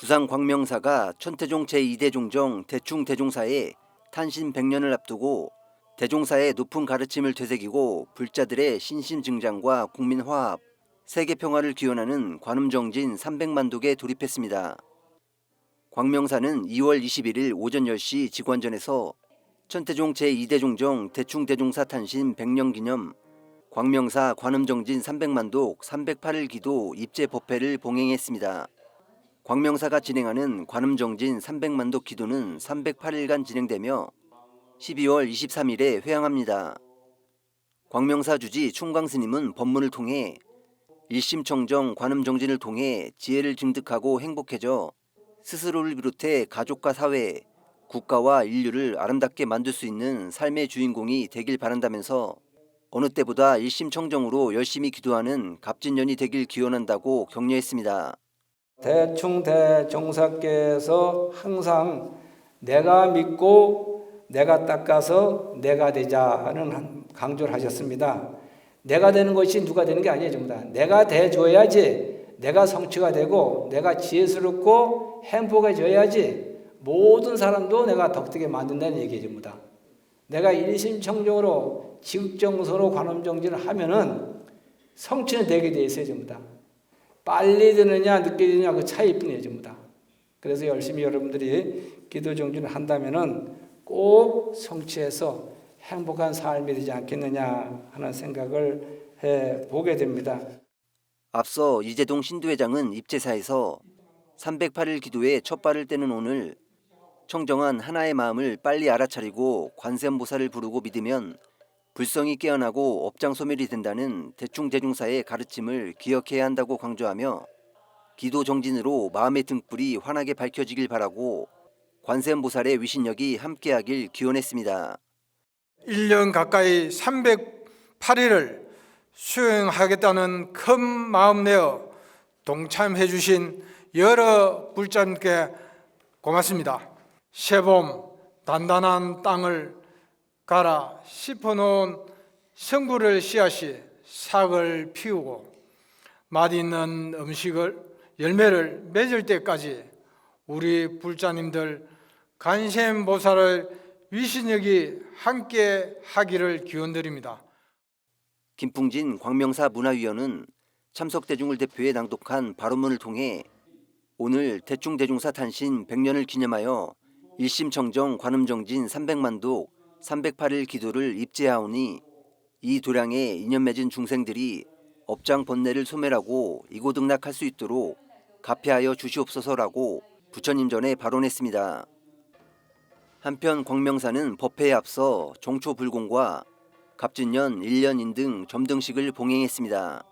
부산 광명사가 천태종 제2대 종정 대충 대종사의 탄신 100년을 앞두고 대종사의 높은 가르침을 되새기고 불자들의 신신 증장과 국민 화합, 세계 평화를 기원하는 관음정진 300만 독에 돌입했습니다. 광명사는 2월 21일 오전 10시 직관전에서 천태종 제2대 종정 대충 대종사 탄신 100년 기념 광명사 관음정진 300만독 308일 기도 입제 법회를 봉행했습니다. 광명사가 진행하는 관음정진 300만독 기도는 308일간 진행되며 12월 23일에 회항합니다. 광명사 주지 충광스님은 법문을 통해 일심청정 관음정진을 통해 지혜를 증득하고 행복해져 스스로를 비롯해 가족과 사회, 국가와 인류를 아름답게 만들 수 있는 삶의 주인공이 되길 바란다면서 어느 때보다 일심청정으로 열심히 기도하는 갑진년이 되길 기원한다고 격려했습니다. 대충 대종사께서 항상 내가 믿고 내가 닦아서 내가 되자는 한- 강조를 하셨습니다. 내가 되는 것이 누가 되는 게 아니에요, 전부 다. 내가 돼줘야지 내가 성취가 되고 내가 지혜스럽고 행복해져야지 모든 사람도 내가 덕되게 만든다는 얘기예요, 전부 다. 내가 일심청정으로 지극정서로 관음정진을 하면은 성취는 되게 돼 있어요, 전부 다. 빨리 되느냐 늦게 되느냐 그 차이뿐이에요 전부 다. 그래서 열심히 여러분들이 기도 정진을 한다면은 꼭 성취해서 행복한 삶이 되지 않겠느냐 하는 생각을 해 보게 됩니다. 앞서 이재동 신도회장은 입제사에서 308일 기도에 첫 발을 떼는 오늘 청정한 하나의 마음을 빨리 알아차리고 관세음보살을 부르고 믿으면 불성이 깨어나고 업장 소멸이 된다는 대충대중사의 가르침을 기억해야 한다고 강조하며 기도 정진으로 마음의 등불이 환하게 밝혀지길 바라고 관세음보살의 위신력이 함께하길 기원했습니다. 1년 가까이 308일을 수행하겠다는 큰 마음 내어 동참해 주신 여러 불자님께 고맙습니다. 새봄 단단한 땅을 갈아 씹어놓은 성부를 씨앗이 싹을 피우고 맛있는 음식을 열매를 맺을 때까지 우리 불자님들 간샘보살을 위신력이 함께 하기를 기원드립니다. 김풍진 광명사 문화위원은 참석 대중을 대표해 낭독한 발언문을 통해 오늘 대충대중사 탄신 100년을 기념하여 일심청정 관음정진 300만도 308일 기도를 입제하오니 이 도량에 인연 맺은 중생들이 업장 번뇌를 소멸하고 이고등락할 수 있도록 가폐하여 주시옵소서라고 부처님 전에 발언했습니다. 한편 광명사는 법회에 앞서 종초 불공과 갑진년 1년인 등 점등식을 봉행했습니다.